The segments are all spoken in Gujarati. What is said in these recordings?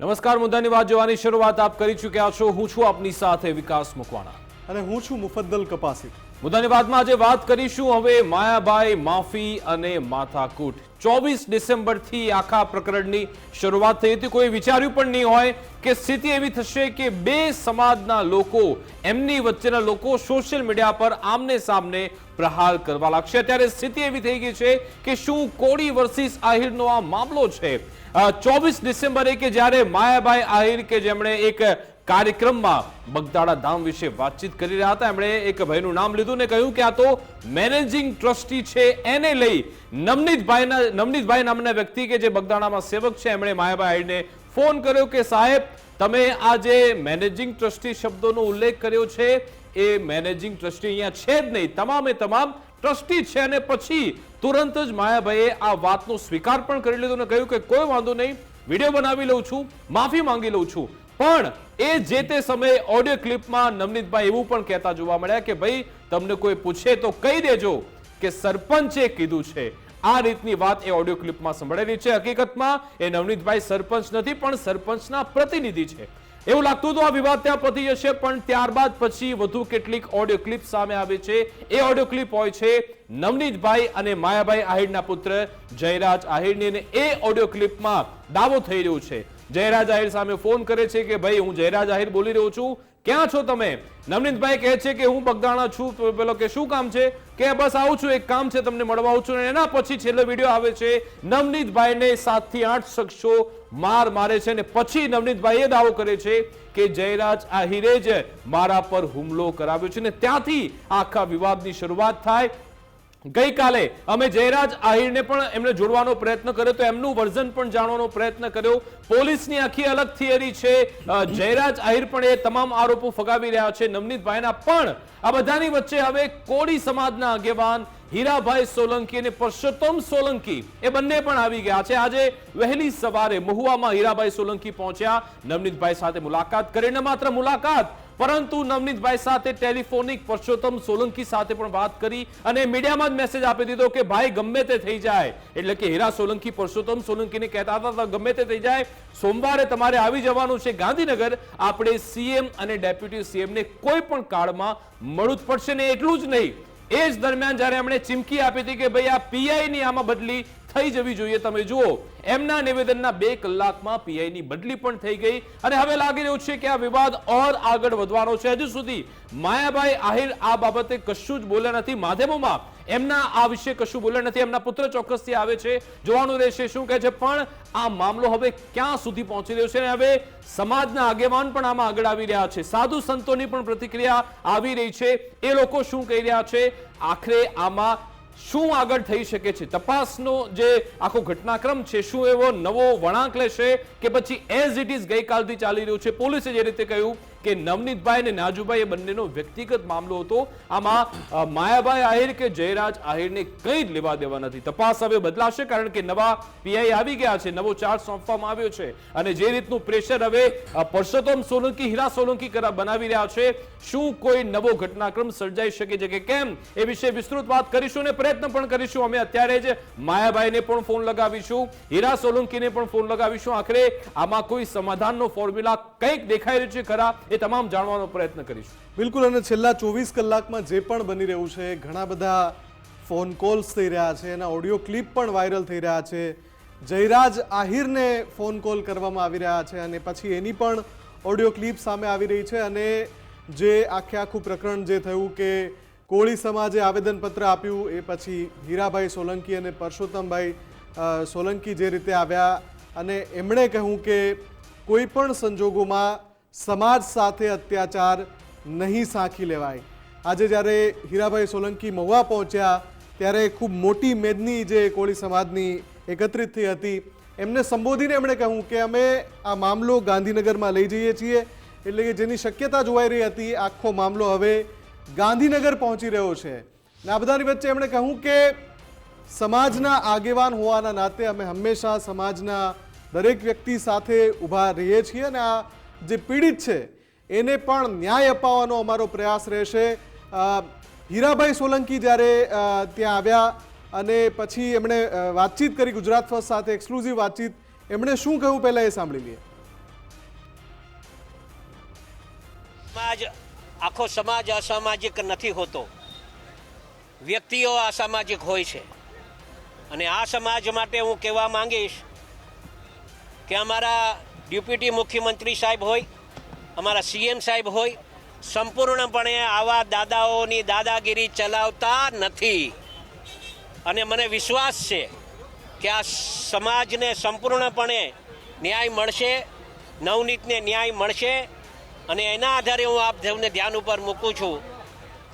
નમસ્કાર મુદ્દાની વાત જોવાની શરૂઆત આપ કરી ચૂક્યા છો. હું છું આપની સાથે વિકાસ મકવાણા. અને હું છું મુફદ્દલ કપાસી મુદ્દાની વાતમાં આજે વાત કરીશું હવે માયાભાઈ માફી અને માથાકૂટ. ચોવીસ ડિસેમ્બરથી આખા પ્રકરણની શરૂઆત થઈ હતી. કોઈ વિચાર્યું પણ નહીં હોય કે સ્થિતિ એવી થશે કે બે સમાજના લોકો એમની વચ્ચેના લોકો સોશિયલ મીડિયા પર આમને સામને પ્રહાર કરવા લાગશે. અત્યારે સ્થિતિ એવી થઈ ગઈ છે કે શું કોળી વર્સિસ આહિરનો આ મામલો છે? ચોવીસ ડિસેમ્બરે કે જ્યારે માયાભાઈ આહિર કે જેમણે એક કાર્યક્રમમાં બગદાડા ધામ વિશે વાતચીત કરી રહ્યા હતા, એમણે એક ભાઈનું નામ લીધું ને કહ્યું કે આ તો મેનેજિંગ ટ્રસ્ટી છે, એને લઈ નવનીતભાઈના, નવનીતભાઈ નામના વ્યક્તિ કે જે બગદાણામાં સેવક છે, એમણે માયાભાઈ આહિરને ફોન કર્યો કે સાહેબ, તમે આ જે મેનેજિંગ ટ્રસ્ટી શબ્દોનો ઉલ્લેખ કર્યો છે, એ મેનેજિંગ ટ્રસ્ટી અહીંયા છે જ નહીં, તમામે તમામ ટ્રસ્ટી છે અને પછી તુરંત જ માયાભાઈએ આ વાતનો સ્વીકાર પણ કરી લીધો અને કહ્યું કે કોઈ વાંધો નહીં, વીડિયો બનાવી લઉં છું, માફી માંગી લઉં છું. પણ એ જે તે સમયે ઓડિયો ક્લિપમાં નવનીતભાઈ એવું પણ કહેતા જોવા મળ્યા કે ભાઈ, તમને કોઈ પૂછે તો કહી દેજો કે સરપંચે કીધું છે. આ રીતની વાત એ ઓડિયો ક્લિપમાં સંભળાયેલી છે. હકીકતમાં એ નવનીતભાઈ સરપંચ નથી, પણ સરપંચના પ્રતિનિધિ છે. એવું લાગતું હતું આ વિવાદ ત્યાં પતી જશે, પણ ત્યારબાદ પછી વધુ કેટલીક ઓડિયો ક્લિપ સામે આવે છે. એ ઓડિયો ક્લિપ હોય છે નવનીતભાઈ અને માયાભાઈ આહિરના પુત્ર જયરાજ આહિરની અને એ ઓડિયો ક્લિપમાં દાવો થઈ રહ્યો છે. જયરાજ આહિર સામે ફોન કરે છે કે, ભાઈ, હું જયરાજ આહિર બોલી રહ્યો છું. ક્યાં છો તમે? નવનીતભાઈ કહે છે કે હું બગદાણા છું. તો પેલો કે, શું કામ છે? કે, બસ આવું છું, એક કામ છે તમને મળવા આવું છું એના પછી છેલ્લો વીડિયો આવે છે. નવનીતભાઈને સાતથી આઠ શખ્સો માર મારે છે ને પછી નવનીતભાઈ એ દાવો કરે છે કે, જયરાજ આહિરે જ મારા પર હુમલો કરાવ્યો છે. ને ત્યાંથી આખા વિવાદની શરૂઆત થાય. ગઈકાલે અમે જયરાજ આહિરને પણ એમને જોડવાનો પ્રયત્ન કર્યો તો એમનું વર્ઝન પણ જાણવાનો પ્રયત્ન કર્યો. પોલીસની આખી અલગ થિયરી છે. જયરાજ આહિર પણ એ તમામ આરોપો ફગાવી રહ્યા છે. નવનીતભાઈના પણ આ બધાની વચ્ચે હવે કોળી સમાજના આગેવાન હીરાભાઈ સોલંકી અને પરસોત્તમ સોલંકી એ બંને પણ આવી ગયા છે. આજે વહેલી સવારે મહુવામાં હીરાભાઈ સોલંકી પહોંચ્યા. નવનીતભાઈ સાથે મુલાકાત કરીને માત્ર મુલાકાત પરંતુ નવનીતભાઈ સાથે ટેલિફોનિક પરસોત્તમ સોલંકી સાથે પણ વાત કરી અને મીડિયામાં જ મેસેજ આપી દીધો કે ભાઈ, ગમે તે થઈ જાય. એટલે કે હીરા સોલંકી, પરસોત્તમ સોલંકીને કહેતા હતા ગમે તે થઈ જાય, સોમવારે તમારે આવી જવાનું છે ગાંધીનગર. આપણે સીએમ અને ડેપ્યુટી સીએમને કોઈ પણ કાળમાં મળવું જ પડશે ને એટલું જ નહીં. એ જ દરમિયાન જ્યારે એમણે ચીમકી આપી હતી કે ભાઈ, આ પીઆઈની આમાં બદલી થઈ જવી જોઈએ. તમે જુઓ, એમના નિવેદનના બે કલાકમાં પીઆઈ ની બદલી પણ થઈ ગઈ. અને હવે લાગી રહ્યું છે કે આ વિવાદ ઓર આગળ વધવાનો છે. હજુ સુધી માયાભાઈ આહિર આ બાબતે કશું જ બોલ્યા નથી. માધ્યમોમાં એમના આ વિશે કશું બોલ્યા નથી. એમના પુત્ર ચોક્કસથી આવે છે. જોવાનું રહેશે શું કહે છે. પણ આ મામલો હવે ક્યાં સુધી પહોંચી રહ્યો છે? અને હવે સમાજના આગેવાન પણ આમાં આગળ આવી રહ્યા છે. સાધુ સંતોની પણ પ્રતિક્રિયા આવી રહી છે. એ લોકો શું કહી રહ્યા છે? આખરે આમાં શું આગળ થઈ શકે છે? તપાસનો જે આખો ઘટનાક્રમ છે, શું એવો નવો વળાંક લેશે કે પછી એઝ ઇટ ઇઝ ગઈકાલથી ચાલી રહ્યું છે? પોલીસે જે રીતે કહ્યું કે નવનીતભાઈ અને નાજુભાઈ એ બંનેનો વ્યક્તિગત મામલો હતો. આમાં માયાભાઈ આહિર કે જયરાજ આહિરને કંઈ જ લેવા દેવા નથી. તપાસ હવે બદલાશે કારણ કે નવા પીઆઈ આવી ગયા છે, નવો ચાર્જ સોંપવામાં આવ્યો છે. અને જે રીતનું પ્રેશર હવે પરસોત્તમ સોલંકી, હીરા સોલંકી કરા, બનાવી રહ્યા છે, શું કોઈ નવો ઘટનાક્રમ સર્જાઈ શકે છે કે કેમ, એ વિશે વિસ્તૃત વાત કરીશું અને પ્રયત્ન પણ કરીશું. અમે અત્યારે જ માયાભાઈને પણ ફોન લગાવીશું, હીરા સોલંકીને પણ ફોન લગાવીશું. આખરે આમાં કોઈ સમાધાનનો ફોર્મ્યુલા કંઈક દેખાઈ રહ્યું છે ખરા એ તમામ જાણવાનો પ્રયત્ન કરીશું. બિલકુલ, અને છેલ્લા ચોવીસ કલાકમાં જે પણ બની રહ્યું છે, ઘણા બધા ફોન કોલ્સ થઈ રહ્યા છે, એના ઓડિયો ક્લિપ પણ વાયરલ થઈ રહ્યા છે. જયરાજ આહિરને ફોન કોલ કરવામાં આવી રહ્યા છે, અને પછી એની પણ ઓડિયો ક્લિપ સામે આવી રહી છે, અને જે આખે આખું પ્રકરણ જે થયું કે કોળી સમાજે આવેદનપત્ર આપ્યું, એ પછી હીરાભાઈ સોલંકી અને પરસોત્તમભાઈ સોલંકી જે રીતે આવ્યા, અને એમણે કહ્યું કે કોઈ પણ સંજોગોમાં સમાજ સાથે અત્યાચાર નહીં સાંખી લેવાય. આજે જ્યારે હીરાભાઈ સોલંકી મહુવા પહોંચ્યા, ત્યારે ખૂબ મોટી મેદની જે કોળી સમાજની એકત્રિત થઈ હતી. એમને સંબોધીને એમણે કહ્યું કે અમે આ મામલો ગાંધીનગરમાં લઈ જઈએ છીએ, એટલે કે જેની શક્યતા જોવાઈ રહી હતી, આખો મામલો હવે ગાંધીનગર પહોંચી રહ્યો છે. અને આ બધાની વચ્ચે એમણે કહ્યું કે સમાજના આગેવાન હોવાના નાતે અમે હંમેશા સમાજના દરેક વ્યક્તિ સાથે ઊભા રહીએ છીએ અને આ જે પીડિત છે, એને પણ ન્યાય અપાવવાનો અમારો પ્રયાસ રહેશે. હીરાભાઈ સોલંકી જ્યારે ત્યાં આવ્યા અને પછી એમણે વાતચીત કરી ગુજરાત ફર્સ્ટ સાથે, એક્સક્લુઝિવ વાતચીત, એમણે શું કહ્યું પહેલાં એ સાંભળી લઈએ. સમાજ, આખો સમાજ અસામાજિક નથી હોતો. વ્યક્તિઓ અસામાજિક હોય છે. અને આ સમાજ માટે હું કહેવા માંગીશ કે અમારા ડેપ્યુટી મુખ્યમંત્રી સાહેબ હોય, અમારા સીએમ સાહેબ હોય, સંપૂર્ણપણે આવા દાદાઓની દાદાગીરી ચલાવતા નથી. અને મને વિશ્વાસ છે કે આ સમાજને સંપૂર્ણપણે ન્યાય મળશે, નવનીતને ન્યાય મળશે, અને એના આધારે હું આપ સૌને ધ્યાન ઉપર મૂકું છું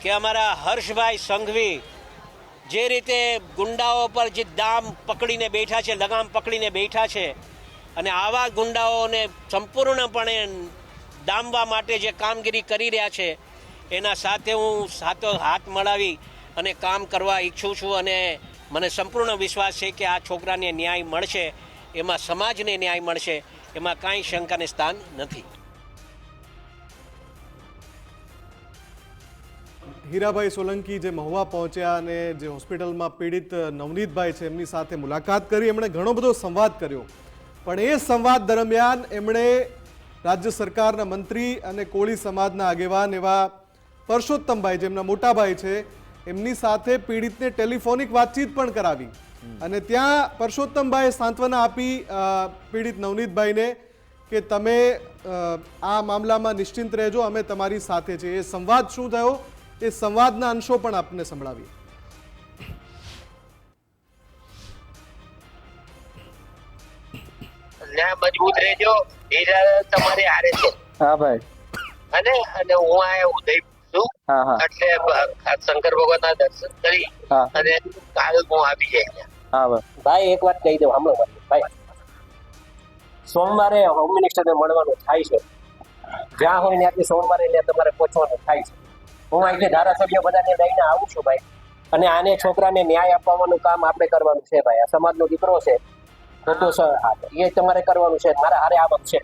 કે અમારા હર્ષભાઈ સંઘવી જે રીતે ગુંડાઓ પર જે દામ પકડીને બેઠા છે, લગામ પકડીને બેઠા છે અને આવા ગુંડાઓને સંપૂર્ણપણે ડામવા માટે જે કામગીરી કરી રહ્યા છે, એના સાથે હું સાથો હાથ મળાવી અને કામ કરવા ઈચ્છું છું અને મને સંપૂર્ણ વિશ્વાસ છે કે આ છોકરાને ન્યાય મળશે, એમાં સમાજને ન્યાય મળશે, એમાં કાંઈ શંકાને સ્થાન નથી. હીરાભાઈ સોલંકી જે મહુવા પહોંચ્યા અને જે હોસ્પિટલમાં પીડિત નવનીતભાઈ છે, એમની સાથે મુલાકાત કરી, એમણે ઘણો બધો સંવાદ કર્યો. પણ એ સંવાદ દરમિયાન એમણે રાજ્ય સરકારના મંત્રી અને કોળી સમાજના આગેવાન એવા પરસોત્તમભાઈ જેમના મોટાભાઈ છે એમની સાથે પીડિતને ટેલિફોનિક વાતચીત પણ કરાવી. અને ત્યાં પરસોત્તમભાઈએ સાંત્વના આપી પીડિત નવનીતભાઈને કે તમે આ મામલામાં નિશ્ચિંત રહેજો અમે તમારી સાથે છીએ. એ સંવાદ શું થયો? એ સંવાદના અંશો પણ આપને સંભળાવીએ. ના મજબૂત રહેજો હીરા તમારે હારે છે. હા ભાઈ. અને અને હું આ ઉદય છું. હા હા. એટલે શંકર ભગવાન ના દર્શન કરી અને કાલ હું આવી જાય હા ભાઈ. ભાઈ એક વાત કહી દઉં હમણાં ભાઈ સોમવારે હોમ મિનિસ્ટરને મળવાનું થાય છે. જ્યાં હોય ત્યાંથી સોમવારે ત્યાં તમારે પહોંચવાનું થાય છે. હું અહીંથી ધારાસભ્ય બધાને લઈને આવું છું ભાઈ. અને આને છોકરાને ન્યાય અપાવવાનું કામ આપણે કરવાનું છે ભાઈ. આ સમાજનો દીકરો છે. છે હા એ તમારે કરવાનું છે. મારા હારે આવક છે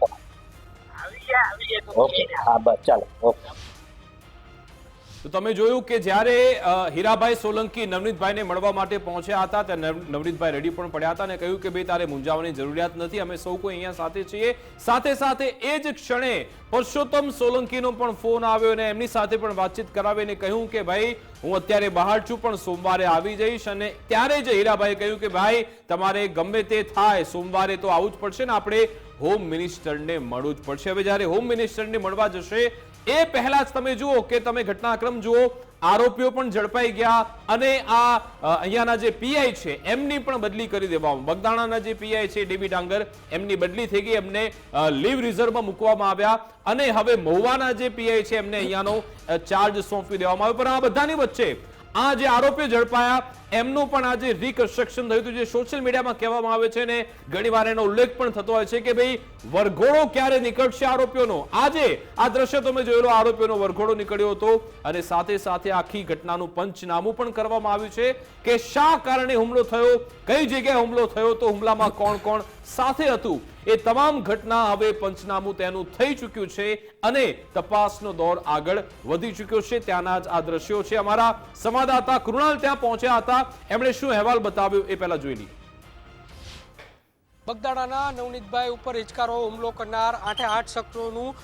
ઓકે. હા બસ ચાલો ઓકે. તો તમે જોયું કે જ્યારે હીરાભાઈ સોલંકી નવનીતભાઈને મળવા માટે પહોંચ્યા હતા ત્યાં નવનીતભાઈ રેડી પણ પડ્યા હતા અને કહ્યું કે ભાઈ તારે મૂંઝાવાની જરૂરિયાત નથી. અમે સૌ કોઈ અહીંયા સાથે છીએ. સાથે સાથે એ જ ક્ષણે પરસોત્તમ સોલંકીનો પણ ફોન આવ્યો અને એમની સાથે પણ વાતચીત કરાવીને કહ્યું કે, ભાઈ, હું અત્યારે બહાર છું, પણ સોમવારે આવી જઈશ. અને ત્યારે જ હીરાભાઈ કહ્યું કે, ભાઈ, તમારે ગમે તે થાય, સોમવારે તો આવવું જ પડશે ને, આપણે હોમ મિનિસ્ટરને મળવું જ પડશે. હવે જ્યારે હોમ મિનિસ્ટરને મળવા જશે એ પહેલા જ તમે જુઓ કે તમે ઘટનાક્રમ જુઓ, આરોપીઓ પણ ઝડપાઈ ગયા અને આ અહીંયાના જે પીઆઈ છે, એમની પણ બદલી કરી દેવામાં. બગદાણાના જે પીઆઈ છે ડેબી ડાંગર એમની બદલી થઈ ગઈ, એમને લીવ રિઝર્વમાં મૂકવામાં આવ્યા અને હવે મહુવાના જે પીઆઈ છે, એમને અહીંયાનો ચાર્જ સોંપી દેવામાં આવ્યો. પણ આ બધાની વચ્ચે આ જે આરોપીઓ ઝડપાયા, એમનું પણ આજે રિકન્સ્ટ્રક્શન થયું હતું, જે સોશિયલ મીડિયામાં કહેવામાં આવે છે ને ઘણીવાર એનો ઉલ્લેખ પણ થતો હોય છે કે ભાઈ, વરઘોડો ક્યારે નીકળશે આરોપીઓનો? આજે આ દ્રશ્ય તમે જોયેલો, આરોપીઓનો વરઘોડો નીકળ્યો હતો અને સાથે સાથે આખી ઘટનાનું પંચનામું પણ કરવામાં આવ્યું છે કે શા કારણે હુમલો થયો, કઈ જગ્યાએ હુમલો થયો, તો હુમલામાં કોણ કોણ સાથે હતું? એ તમામ ઘટના હવે પંચનામું તેનું થઈ ચૂક્યું છે અને તપાસનો દોર આગળ વધી ચૂક્યો છે. ત્યાંના જ આ દ્રશ્યો છે. અમારા સંવાદદાતા કૃણાલ ત્યાં પહોંચ્યા હતા. એમણે શું અહેવાલ બતાવ્યો એ પહેલા જોઈ લઈએ. બગદાણાના નવનીતભાઈ ઉપર હિચકારો, હુમલો કરનાર આઠે આઠ શખ્સોનું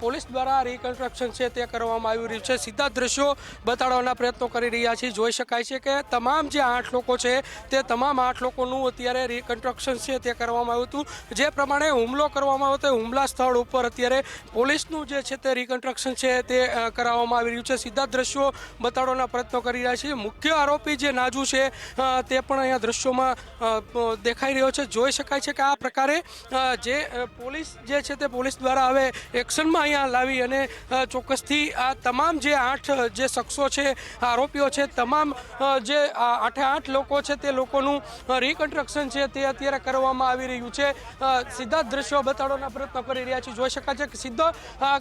પોલીસ દ્વારા રિકન્સ્ટ્રક્શન છે તે કરવામાં આવી રહ્યું છે. સીધા દ્રશ્યો બતાડવાના પ્રયત્નો કરી રહ્યા છીએ જોઈ શકાય છે કે તમામ જે આઠ લોકો છે તે તમામ આઠ લોકોનું અત્યારે રિકન્સ્ટ્રક્શન છે તે કરવામાં આવ્યું હતું. જે પ્રમાણે હુમલો કરવામાં આવ્યો તે હુમલા સ્થળ ઉપર અત્યારે પોલીસનું જે છે તે રિકન્સ્ટ્રક્શન છે તે કરાવવામાં આવી રહ્યું છે. સીધા દ્રશ્યો બતાડવાના પ્રયત્નો કરી રહ્યા છીએ મુખ્ય આરોપી જે નાજુ છે તે પણ અહીંયા દ્રશ્યોમાં દેખાઈ રહ્યો છે. જોઈ શકાય છે કે આ પ્રકારે જે પોલીસ જે છે તે પોલીસ દ્વારા હવે એક્શનમાં અહીંયા લાવી અને ચોક્કસથી આ તમામ જે આઠ જે શખ્સો છે, આરોપીઓ છે, તમામ જે આઠે આઠ લોકો છે તે લોકોનું રિકન્સ્ટ્રક્શન છે તે અત્યારે કરવામાં આવી રહ્યું છે. સીધા દ્રશ્યો બતાડવાના પ્રયત્નો કરી રહ્યા છે જોઈ શકાય છે કે સીધો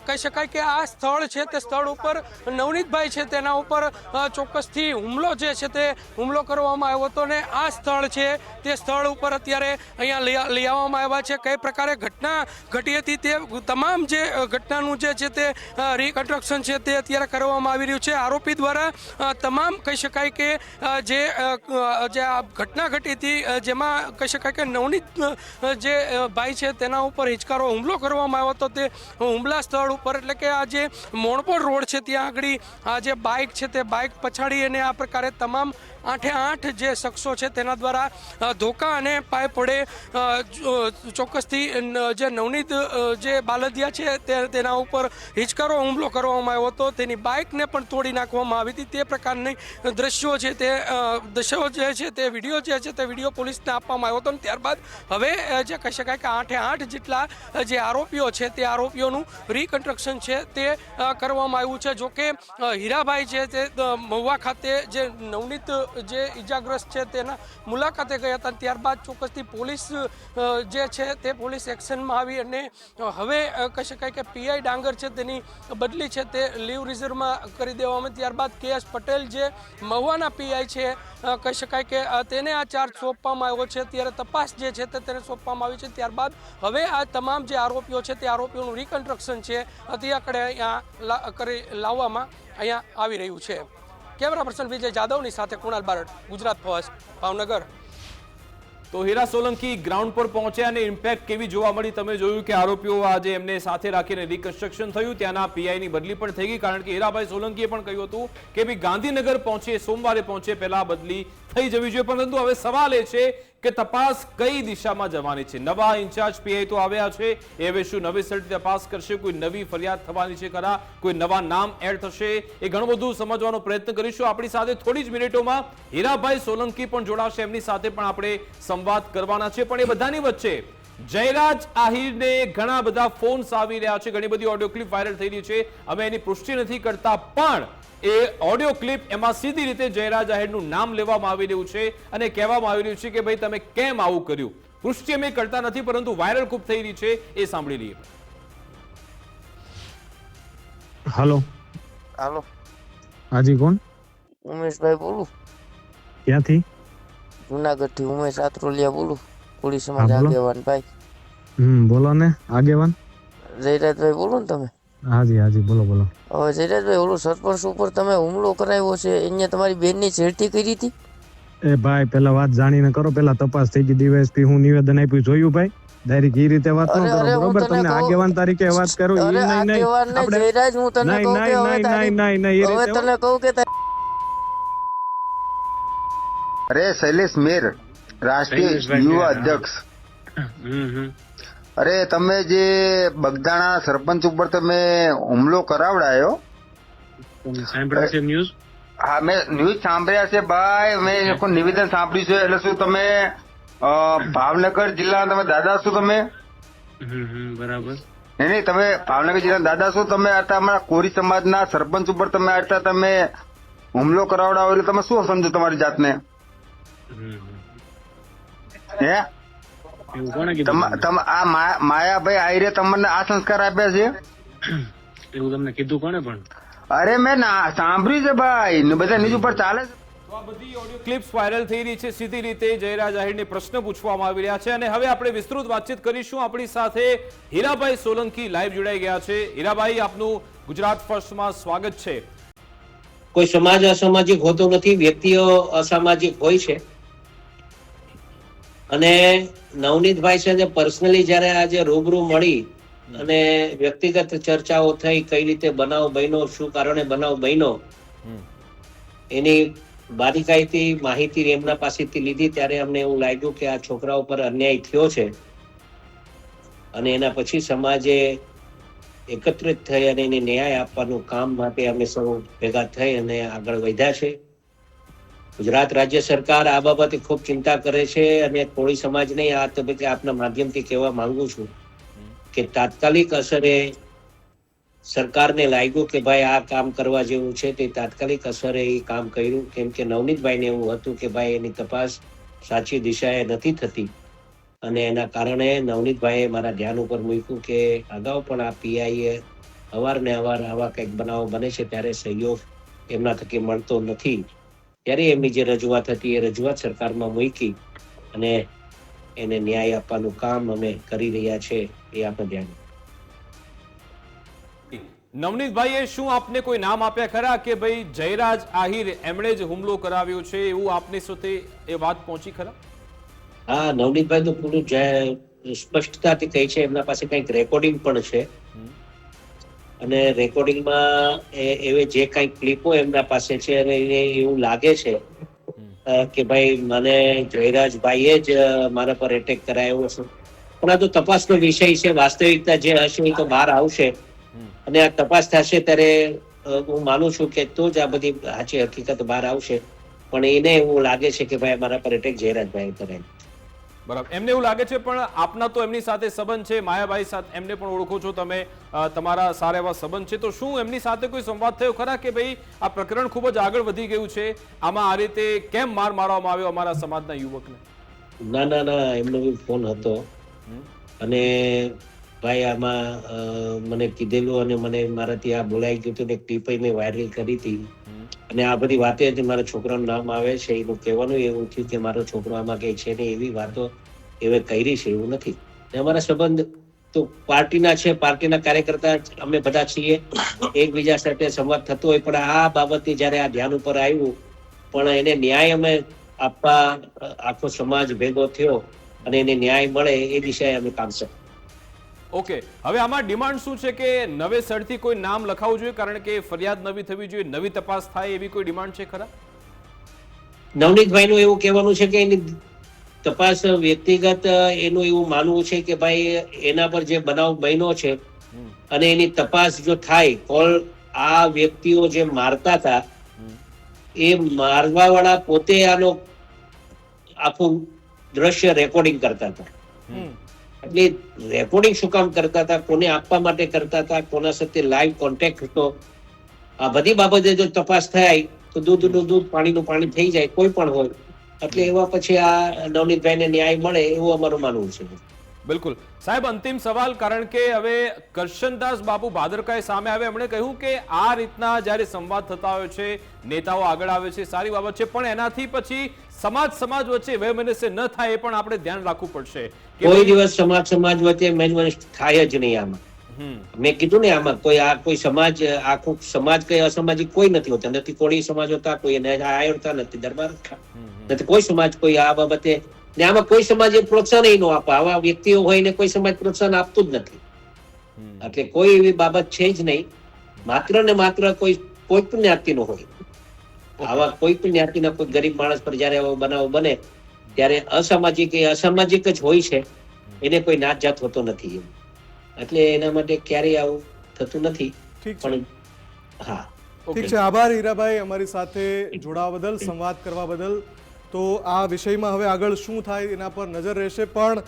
કહી શકાય કે આ સ્થળ છે તે સ્થળ ઉપર નવનીતભાઈ છે તેના ઉપર ચોક્કસથી હુમલો જે છે તે હુમલો કરવામાં આવ્યો હતો ને આ સ્થળ છે તે સ્થળ ઉપર અત્યારે અહીંયા લઈ લઈ આવવામાં આવ્યા છે. કઈ પ્રકારે ઘટના ઘટી હતી તે તમામ જે ઘટનાનું જે છે તે રિકન્સ્ટ્રક્શન છે તે અત્યારે કરવામાં આવી રહ્યું છે. આરોપી દ્વારા તમામ કહી શકાય કે જે જે આ ઘટના ઘટી હતી જેમાં કહી શકાય કે નવનીત જે ભાઈ છે તેના ઉપર હિચકારો હુમલો કરવામાં આવ્યો હતો. તે હુમલા સ્થળ ઉપર એટલે કે આ જે મોણપોર રોડ છે ત્યાં આગળ આ જે બાઇક છે તે બાઇક પછાડી અને આ પ્રકારે તમામ આઠે આઠ જે શખ્સો છે તેના દ્વારા ધોકા અને પાય પડે ચોક્કસથી જે નવનીત જે બાલદિયા છે તે, તેના ઉપર હિચકારો, હુમલો કરવામાં આવ્યો હતો. તેની બાઇકને પણ તોડી નાખવામાં આવી હતી. તે પ્રકારની દ્રશ્યો છે તે દ્રશ્યો જે છે તે વીડિયો જે છે તે વીડિયો પોલીસને આપવામાં આવ્યો હતો અને ત્યારબાદ હવે જે કહી શકાય કે આઠે આઠ જેટલા જે આરોપીઓ છે તે આરોપીઓનું રિકન્સ્ટ્રક્શન છે તે કરવામાં આવ્યું છે. જોકે હીરાભાઈ છે તે મહુવા ખાતે જે નવનીત જે ઈજાગ્રસ્ત છે તેના મુલાકાતે ગયા હતા ત્યારબાદ ચોક્કસથી પોલીસ જે છે તે પોલીસ એક્શનમાં આવી અને હવે કહી શકાય કે પીઆઈ ડાંગર છે તેની બદલી છે તે લીવ રિઝર્વમાં કરી દેવામાં ત્યારબાદ કે એસ પટેલ જે મહુવાના પીઆઈ છે કહી શકાય કે તેને આ ચાર્જ સોંપવામાં આવ્યો છે. ત્યારે તપાસ જે છે તે તેને સોંપવામાં આવી છે. ત્યારબાદ હવે આ તમામ જે આરોપીઓ છે તે આરોપીઓનું રિકન્સ્ટ્રક્શન છે. તે આંકડે અહીંયા કરી, લાવવામાં અહીંયા આવી રહ્યું છે. કેમેરા પર્સન વિજય જાદવની સાથે કુણાલ બારડ, ગુજરાત ફર્સ્ટ, ભાવનગર. તો હીરા સોલંકી ગ્રાઉન્ડ પર પહોંચ્યા અને ઇમ્પેક્ટ કેવી જોવા મળી? તમે જોયું કે આરોપીઓ આજે એમને સાથે રાખીને રિકન્સ્ટ્રક્શન થયું. ત્યાંના પીઆઈની બદલી પણ થઈ ગઈ, કારણ કે હીરાભાઈ સોલંકીએ પણ કહ્યું હતું કે ભાઈ ગાંધીનગર પહોંચે સોમવારે પહોંચે પહેલા બદલી થઈ જવી જોઈએ. પરંતુ હવે સવાલ એ છે કે તપાસ કઈ દિશામાં જવાની છે? નવા ઇન્ચાર્જ પીઆઈ તો આવ્યા છે. એ હવે શું નવેસરથી તપાસ કરશે? કોઈ નવી ફરિયાદ થવાની છે ખરા? કોઈ નવા નામ એડ થશે? એ ઘણું બધું સમજવાનો પ્રયત્ન કરીશું. આપણી સાથે થોડી જ મિનિટોમાં હીરાભાઈ સોલંકી પણ જોડાશે. એમની સાથે પણ આપણે સંવાદ કરવાના છે. પણ એ બધાની વચ્ચે જયરાજ આહિરને ઘણા બધા ફોન્સ આવી રહ્યા છે. ઘણી બધી ઓડિયો ક્લિપ વાયરલ થઈ રહી છે. અમે એની પુષ્ટિ નથી કરતા પણ એ ઓડિયો ક્લિપ એમાં સીધી રીતે જયરાજ આહિરનું નામ લેવામાં આવી રહ્યું છે અને કહેવામાં આવી રહ્યું છે કે ભાઈ તમે કેમ આવું કર્યું? પુષ્ટિ અમે કરતા નથી પરંતુ વાયરલ ખૂબ થઈ રહી છે. એ સાંભળી લઈએ. હાલો હાલો હાજી કોણ? ઉમેશભાઈ બોલું. ક્યાંથી? જુનાગઢથી ઉમેશ આત્રોલિયા બોલું. કોળી હા, સમાજ આગેવાન ભાઈ. હમ બોલો ને આગેવાન? જયરાજભાઈ બોલો ને તમે. હાજી હાજી બોલો બોલો. હવે જયરાજભાઈ ઓલું સરપંચ ઉપર તમે હુમલો કરાવ્યો છે અહીંયા તમારી બેનની છેડતી કરી હતી? એ ભાઈ પેલા વાત જાણીને કરો પેલા તપાસ થઈ ગઈ ડીવાયએસપી. હું નિવેદન આપ્યું જોયું ભાઈ? ડાયરેક્ટ એ રીતે વાત ન કરો બરોબર? તમને આગેવાન તરીકે વાત કરું ઈ નહીં નહીં. આગેવાન ને આપણે જયરાજ હું તને કહું કે હવે નહીં નહીં નહીં હવે તને કહું કે તારી અરે શૈલેષ મેર. રાષ્ટ્રીય યુવા અધ્યક્ષ. અરે તમે જે બગદાણા સરપંચ ઉપર તમે હુમલો કરાવડાયો? ન્યૂઝ? હા મેં ન્યૂઝ સાંભળ્યા છે ભાઈ. મેં નિવેદન સાંભળ્યું છે. એટલે શું તમે ભાવનગર જિલ્લાના તમે દાદા શું તમે? બરાબર. નહીં નહીં તમે ભાવનગર જિલ્લાના દાદા શું તમે હતા અમારા કોરી સમાજના સરપંચ ઉપર તમે આટલા તમે હુમલો કરાવડાવો એટલે તમે શું સમજો તમારી જાતને? હે? એવું કોણે તમ- તમ આ માયાભાઈ આયરે તમને આ સંસ્કાર આપ્યા છે? એવું તમને કીધું કોને પણ? અરે મેં ના- સાંભળ્યું છે ભાઈ. બધા નીચ ઉપર ચાલે છે. તો આ બધી ઓડિયો ક્લિપ્સ વાયરલ થઈ રહી છે. સીધી રીતે જયરાજ આહિરને પ્રશ્ન પૂછવામાં આવી રહ્યા છે. અને હવે આપણે વિસ્તૃત વાતચીત કરીશું. આપણી સાથે હીરાભાઈ સોલંકી લાઈવ જોડાઈ ગયા છે. હીરાભાઈ આપનું ગુજરાત ફર્સ્ટમાં સ્વાગત છે. કોઈ સમાજ અસામાજિક હોતો નથી. વ્યક્તિઓ અસામાજિક હોય છે. અને નવનીતભાઈ છે જે પર્સનલી જ્યારે આજે રૂબરૂ મળી અને વ્યક્તિગત ચર્ચાઓ થઈ કઈ રીતે બનાવ બન્યો શું કારણે બનાવ બન્યો એની બારીકાઈથી માહિતી એમના પાસેથી લીધી. ત્યારે અમને એવું લાગ્યું કે આ છોકરા ઉપર અન્યાય થયો છે અને એના પછી સમાજે એકત્રિત થઈ અને એને ન્યાય આપવાનું કામ માટે અમે સૌ ભેગા થઈ અને આગળ વધ્યા છે. ગુજરાત રાજ્ય સરકાર આ બાબતે ખૂબ ચિંતા કરે છે અને કોળી સમાજને આ તબક્કે આપના માધ્યમથી કહેવા માંગુ છું કે તાત્કાલિક અસરે સરકારને લાગ્યું કે ભાઈ આ કામ કરવા જેવું છે તે તાત્કાલિક અસરે એ કામ કર્યું. કેમ કે નવનીતભાઈને એવું હતું કે ભાઈ એની તપાસ સાચી દિશાએ નથી થતી. અને એના કારણે નવનીતભાઈએ મારા ધ્યાન ઉપર મૂક્યું કે અગાઉ પણ આ પીઆઈએ અવારનવાર આવા કંઈક બનાવો બને છે ત્યારે સહયોગ એમના થકી મળતો નથી. ત્યારે એમની જે રજૂઆત હતી એ રજૂઆત સરકારમાં મૂકી અને એને ન્યાય આપવાનું કામ અમે કરી રહ્યા છે એ આપણે ધ્યાન નવનીતભાઈએ શું આપને કોઈ નામ આપ્યા ખરા કે ભાઈ જયરાજ આહિર એમણે જ હુમલો કરાવ્યો છે એવું આપની સાથે એ વાત પહોંચી ખરા? હા નવનીતભાઈ તો પૂરું સ્પષ્ટતાથી કહી છે એમના પાસે કંઈક રેકોર્ડિંગ પણ છે. અને રેકોર્ડિંગમાં એવે જે કાંઈ ક્લિપો એમના પાસે છે અને એને એવું લાગે છે કે ભાઈ મને જયરાજભાઈએ જ મારા પર એટેક કરાયો છે પણ આ તો તપાસનો વિષય છે વાસ્તવિકતા જે હશે એ તો બહાર આવશે. અને આ તપાસ થશે ત્યારે હું માનું છું કે તો જ આ બધી સાચી હકીકત બહાર આવશે. પણ એને એવું લાગે છે કે ભાઈ મારા પર એટેક જયરાજભાઈ કરાય બરાબર. એમને એવું લાગે છે પણ આપના તો એમની સાથે સંબંધ છે માયાભાઈ સાથે એમને પણ ઓળખો છો તમે તમારા સારા એવા સંબંધ છે. તો શું એમની સાથે કોઈ સંવાદ થયો ખરા કે ભાઈ આ પ્રકરણ ખૂબ જ આગળ વધી ગયું છે? આમાં આ રીતે કેમ માર મારવામાં આવ્યો અમારા સમાજના યુવકને? ના ના ના એમનો ફોન હતો. અને ભાઈ, આમાં મને કીધેલું અને મને મારાથી આ બોલાઈ ગયું હતું ને ક્લિપ મેં વાયરલ કરી હતી. અને આ બધી વાતે મારા છોકરાનું નામ આવે છે, એનું કહેવાનું એવું થયું કે મારો છોકરો આમાં કઈ છે ને એવી વાતો એવે કરી છે એવું નથી. ને અમારા સંબંધ તો પાર્ટીના છે, પાર્ટીના કાર્યકર્તા અમે બધા છીએ. એકબીજા સાથે સંવાદ થતો હોય, પણ આ બાબતે જ્યારે આ ધ્યાન ઉપર આવ્યું, પણ એને ન્યાય અમે આપવા આખો સમાજ ભેગો થયો અને એને ન્યાય મળે એ દિશાએ અમે કામ કરીએ ઓકે હવે આમાં ડિમાન્ડ શું છે કે નવેસરથી કોઈ નામ લખાવવું જોઈએ કારણ કે ફરિયાદ નવી થવી જોઈએ નવી તપાસ થાય એવી કોઈ ડિમાન્ડ છે ખરા? નવનીતભાઈનું એવું કહેવાનું છે કે એની તપાસ વ્યક્તિગત એનું એવું માનવું છે કે ભાઈ એના પર જે બનાવ બન્યો છે અને એની તપાસ જો થાય કોલ આ વ્યક્તિઓ જે મારતા હતા એ મારવા વાળા પોતે આનો આખું દ્રશ્ય રેકોર્ડિંગ કરતા હતા. એટલે રેકોર્ડિંગ શું કામ કરતા હતા, કોને આપવા માટે કરતા હતા, કોના સાથે લાઈવ કોન્ટેક્ટ હતો. આ બધી બાબતે જો તપાસ થાય, તો દૂધનું દૂધ, પાણીનું પાણી થઈ જાય, કોઈ પણ હોય. એટલે એવા પછી આ નવનીતભાઈને ન્યાય મળે એવું અમારું માનવું છે. બિલકુલ. સાહેબ, અંતિમ સવાલ, કારણ કે હવે કરશનદાસ બાપુ ભાદરકાએ સામે આવે એમણે કહ્યું કે આ રીતના જ્યારે સંવાદ થતા હોય છે, નેતાઓ આગળ આવે છે, સારી બાબત છે, પણ એનાથી પછી સમાજ સમાજ વચ્ચે વયમનસ્ય ન થાય એ પણ આપણે ધ્યાન રાખવું પડશે. કોઈ દિવસ સમાજ સમાજ વચ્ચે મેનવન થાય જ નહીં આમાં. મેં કીધું ને આમાં કોઈ આ કોઈ સમાજ આખું સમાજ કઈ અસામાજિક કોઈ નથી હોતા. નથી કોળી સમાજ હોતા કોઈ એને આયરતા નથી દરબાર નથી કોઈ સમાજ કોઈ આ બાબતે. ને આમાં કોઈ સમાજ પ્રોત્સાહન ન આપે. આવા વ્યક્તિઓ હોય ને કોઈ સમાજ પ્રોત્સાહન આપતું જ નથી. એટલે કોઈ એવી બાબત છે જ નહીં. માત્ર ને માત્ર કોઈ કોઈ પણ જ્ઞાતિનો હોય. આવા કોઈ પણ જ્ઞાતિના કોઈ ગરીબ માણસ પર જયારે આવો બનાવ બને ત્યારે અસામાજિક એ અસામાજિક જ હોય છે. એને કોઈ નાત જાત હોતો નથી એમ. એટલે એના માટે ક્યારેય આવું થતું નથી. પણ હા. ઠીક છે. આભાર હીરાભાઈ અમારી સાથે જોડાવા બદલ સંવાદ કરવા બદલ. તો આ વિષયમાં હવે આગળ શું થાય એના પર નજર રહેશે. પણ